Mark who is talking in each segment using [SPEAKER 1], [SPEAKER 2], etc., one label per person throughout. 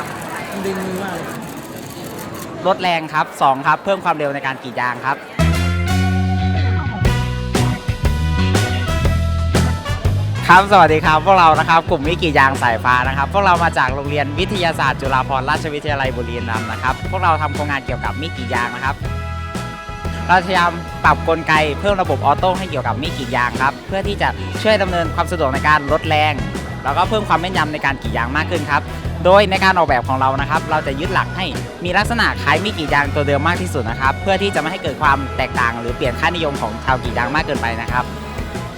[SPEAKER 1] ับมันดึงมือมากเลย
[SPEAKER 2] ลดแรงครับ2ครับ เพิ่มความเร็วในการกรีดยางครับ ครับสวัสดีครับ พวกเรานะครับ กลุ่มวิกรีดยางสายฟ้านะครับ พวกเรามาจากโรงเรียนวิทยาศาสตร์จุฬาภรณราชวิทยาลัยบุรีรัมย์นะครับ พวกเราทำโครงงานเกี่ยวกับมีดกรีดยางนะครับ เราพยายามปรับกลไกเพิ่มระบบออโต้ให้เกี่ยวกับมีดกรีดยางครับ เพื่อที่จะช่วยดำเนินความสะดวกในการลดแรง แล้วก็เพิ่มความแม่นยำในการกรีดยางมากขึ้นครับโดยในการออกแบบของเรานะครับ เราจะยึดหลักให้มีลักษณะคล้ายมีดกรีดยางตัวเดิมมากที่สุดนะครับ เพื่อที่จะไม่ให้เกิดความแตกต่าง หรือเปลี่ยนค่านิยมของชาวกรีดยางมากเกินไปนะครับ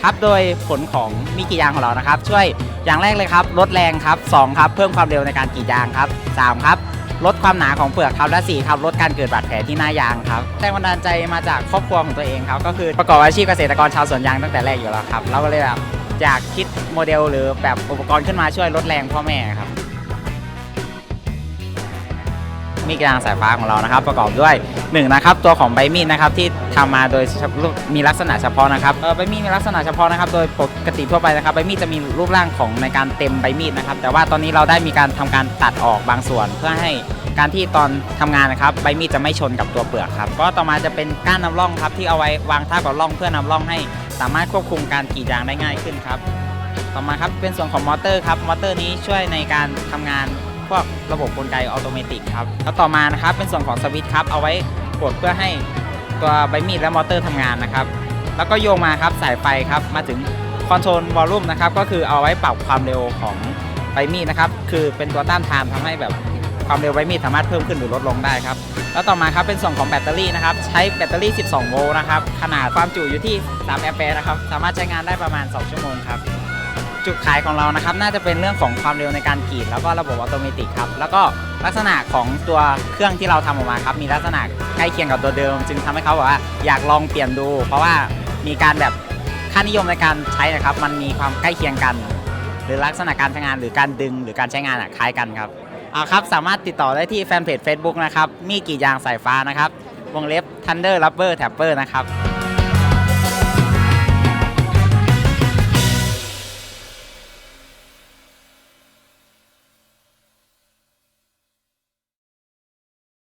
[SPEAKER 2] ครับโดยผลของมีดกรีดยางของเรานะครับ ช่วยอย่างแรกเลยครับลดแรงครับสองครับเพิ่มความเร็วในการกรีดยางครับสามครับลดความหนาของเปลือกครับและสี่ครับลดการเกิดบาดแผลที่หน้ายางครับแรงบันดาลใจมาจากครอบครัวของตัวเองครับก็คือประกอบอาชีพเกษตรกรชาวสวนยางตั้งแต่แรกอยู่แล้วครับเราก็เลยแบบ อยากคิดโมเดลหรือแบบอุปกรณ์ขึ้นมาช่วยลดแรงพ่อแม่ครับ มีดกระดางสายฟ้าของเรานะครับ ประกอบด้วย1นะครับตัวของใบมีดนะครับที่ทำมาโดยมีลักษณะเฉพาะนะครับใบมีดมีลักษณะเฉพาะนะครับ โดยปกติทั่วไปนะครับใบมีดจะมีรูปร่างของในการเต็มใบมีดนะครับ แต่ว่าตอนนี้เราได้มีการทำการตัดออกบางส่วนเพื่อให้การที่ตอนทำงานนะครับใบมีดจะไม่ชนกับตัวเปลือกครับก็ต่อมาจะเป็นก้านนำร่องครับที่เอาไว้วางท่ากับร่องเพื่อนำร่องให้ สามารถควบคุมการกรีดยางได้ง่ายขึ้นครับ ต่อมาครับเป็นส่วนของมอเตอร์ครับ มอเตอร์นี้ช่วยในการทำงานพวกระบบกลไกออโตเมติครับ แล้วต่อมานะครับเป็นส่วนของสวิตช์ครับ เอาไว้กดเพื่อให้ตัวใบมีดและมอเตอร์ทำงานนะครับ แล้วก็โยงมาครับสายไฟครับ มาถึงคอนโทรลวอลลุ่มนะครับ ก็คือเอาไว้ปรับความเร็วของใบมีดนะครับ คือเป็นตัวต้านทานทำให้แบบความเร็วใบมีดสามารถเพิ่มขึ้นหรือลดลงได้ครับ แล้วต่อมาครับเป็นส่วนของแบตเตอรี่นะครับ ใช้แบตเตอรี่ 12 โวลต์นะครับ ขนาดความจุอยู่ที่ 3 แอมป์แปร์นะครับ สามารถใช้งานได้ประมาณ 2 ชั่วโมงครับ จุดขายของเรานะครับ น่าจะเป็นเรื่องของความเร็วในการกรีด แล้วก็ระบบออโตเมติครับ แล้วก็ลักษณะของตัวเครื่องที่เราทำออกมาครับ มีลักษณะใกล้เคียงกับตัวเดิม จึงทำให้เขาบอกว่าอยากลองเปลี่ยนดู เพราะว่ามีการแบบค่านิยมในการใช้นะครับ มันมีความใกล้เคียงกัน หรือลักษณะการใช้งานหรือการดึงหรือการใช้งานคล้ายกันครับ เอาครับ สามารถติดต่อได้ที่แฟนเพจ Facebook นะครับ มีกี่ยางสายฟ้านะครับ วงเล็บ Thunder Rubber Tapper นะครับ